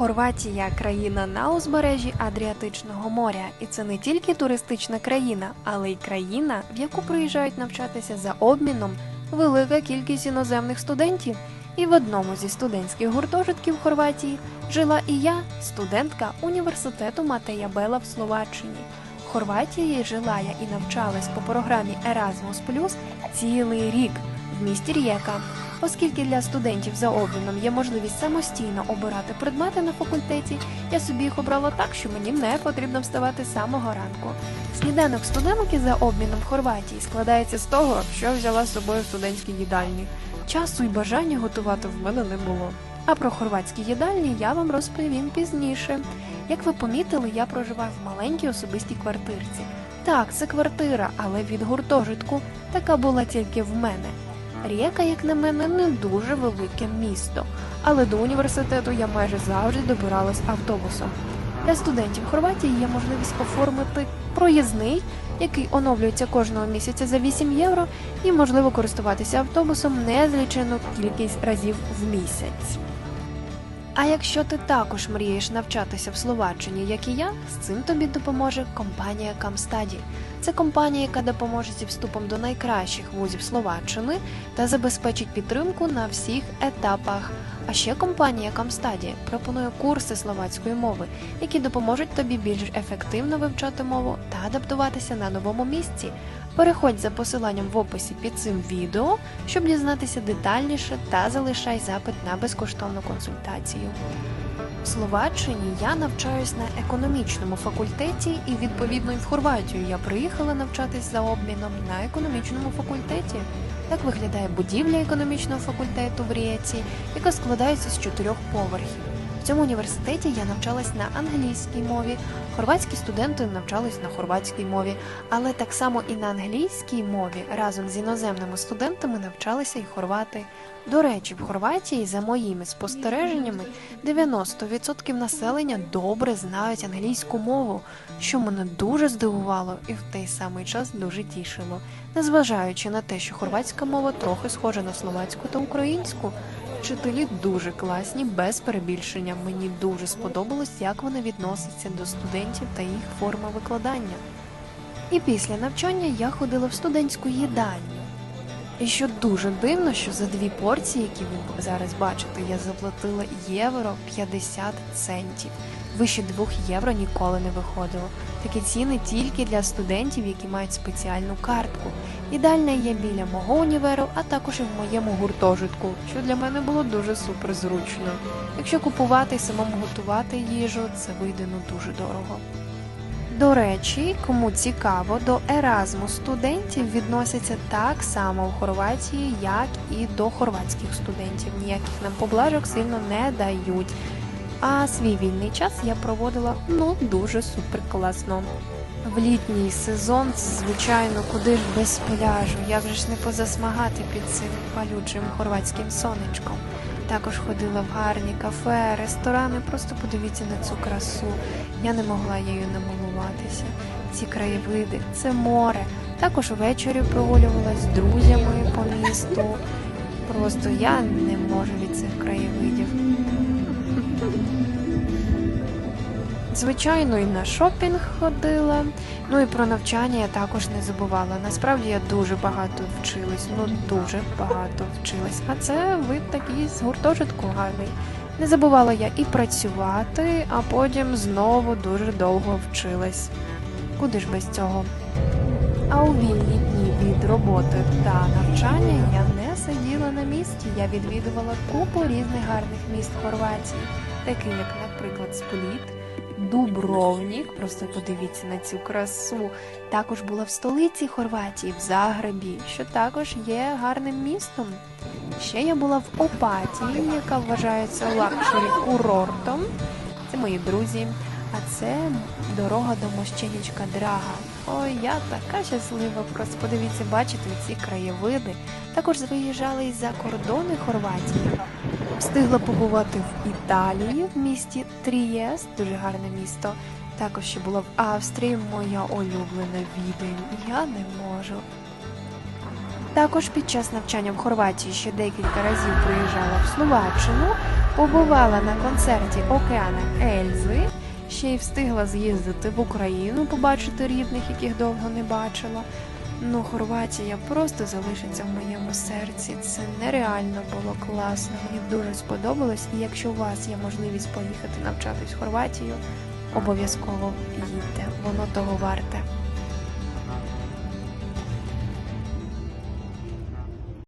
Хорватія країна на узбережжі Адріатичного моря, і це не тільки туристична країна, але й країна, в яку приїжджають навчатися за обміном велика кількість іноземних студентів. І в одному зі студентських гуртожитків Хорватії жила і я, студентка університету Матея Бела в Словаччині. В Хорватії жила я і навчалась по програмі Erasmus цілий рік в місті Рієка. Оскільки для студентів за обміном є можливість самостійно обирати предмети на факультеті, я собі їх обрала так, що мені не потрібно вставати самого ранку. Сніданок студентки за обміном в Хорватії складається з того, що взяла з собою в студентські їдальні. Часу і бажання готувати в мене не було. А про хорватські їдальні я вам розповім пізніше. Як ви помітили, я проживаю в маленькій особистій квартирці. Так, це квартира, але від гуртожитку така була тільки в мене. Рієка, як на мене, не дуже велике місто, але до університету я майже завжди добиралась автобусом. Для студентів Хорватії є можливість оформити проїзний, який оновлюється кожного місяця за 8 євро, і можливо користуватися автобусом незлічену кількість разів в місяць. А якщо ти також мрієш навчатися в Словаччині, як і я, з цим тобі допоможе компанія Камстаді. Це компанія, яка допоможе зі вступом до найкращих вузів Словаччини та забезпечить підтримку на всіх етапах. А ще компанія Камстаді пропонує курси словацької мови, які допоможуть тобі більш ефективно вивчати мову та адаптуватися на новому місці. Переходь за посиланням в описі під цим відео, щоб дізнатися детальніше та залишай запит на безкоштовну консультацію. В Словаччині я навчаюсь на економічному факультеті, і відповідно і в Хорватію я приїхала навчатись за обміном на економічному факультеті. Так виглядає будівля економічного факультету в Рієці, яка складається з чотирьох поверхів. В цьому університеті я навчалась на англійській мові, хорватські студенти навчались на хорватській мові, але так само і на англійській мові разом з іноземними студентами навчалися і хорвати. До речі, в Хорватії, за моїми спостереженнями, 90% населення добре знають англійську мову, що мене дуже здивувало і в той самий час дуже тішило, незважаючи на те, що хорватська мова трохи схожа на словацьку та українську. Вчителі дуже класні, без перебільшення. Мені дуже сподобалось, як вони відносяться до студентів та їх форма викладання. І після навчання я ходила в студентську їдальню. І що дуже дивно, що за дві порції, які ви зараз бачите, я заплатила євро 50 центів. Вище 2 євро ніколи не виходило. Такі ціни тільки для студентів, які мають спеціальну картку. Їдальня є біля мого універу, а також і в моєму гуртожитку, що для мене було дуже супер зручно. Якщо купувати і самому готувати їжу, це вийде ну дуже дорого. До речі, кому цікаво, до Erasmus студентів відносяться так само в Хорватії, як і до хорватських студентів. Ніяких нам поблажок сильно не дають. А свій вільний час я проводила ну дуже супер класно. В літній сезон, звичайно, куди ж без пляжу, як же ж не позасмагати під цим палючим хорватським сонечком. Також ходила в гарні кафе, ресторани. Просто подивіться на цю красу. Я не могла її намилуватися. Ці краєвиди, це море. Також ввечері прогулювалась з друзями по місту. Просто я не можу від цих краєвидів. Звичайно, і на шопінг ходила. Ну і про навчання я також не забувала. Насправді я дуже багато вчилась, ну дуже багато вчилась. А це вид такий з гуртожитку гарний. Не забувала я і працювати, а потім знову дуже довго вчилась. Куди ж без цього? А у вільні дні від роботи та навчання я не сиділа на місці. Я відвідувала купу різних гарних міст Хорватії, такі як, наприклад, Спліт. Дубровнік, просто подивіться на цю красу. Також була в столиці Хорватії, в Загребі, що також є гарним містом. Ще я була в Опатії, яка вважається лакшері курортом. Це мої друзі. А це дорога до Мощенічка Драга. Ой, я така щаслива. Просто подивіться, бачите ці краєвиди. Також виїжджали із за кордони Хорватії. Встигла побувати в Італії, в місті Трієст, дуже гарне місто. Також ще була в Австрії, моя улюблена відень. Я не можу. Також під час навчання в Хорватії ще декілька разів приїжджала в Словаччину, побувала на концерті Океана Ельзи, ще й встигла з'їздити в Україну, побачити рідних, яких довго не бачила. Ну, Хорватія просто залишиться в моєму серці. Це нереально було класно. Мені дуже сподобалось. І якщо у вас є можливість поїхати навчатись в Хорватію, обов'язково їдьте. Воно того варте.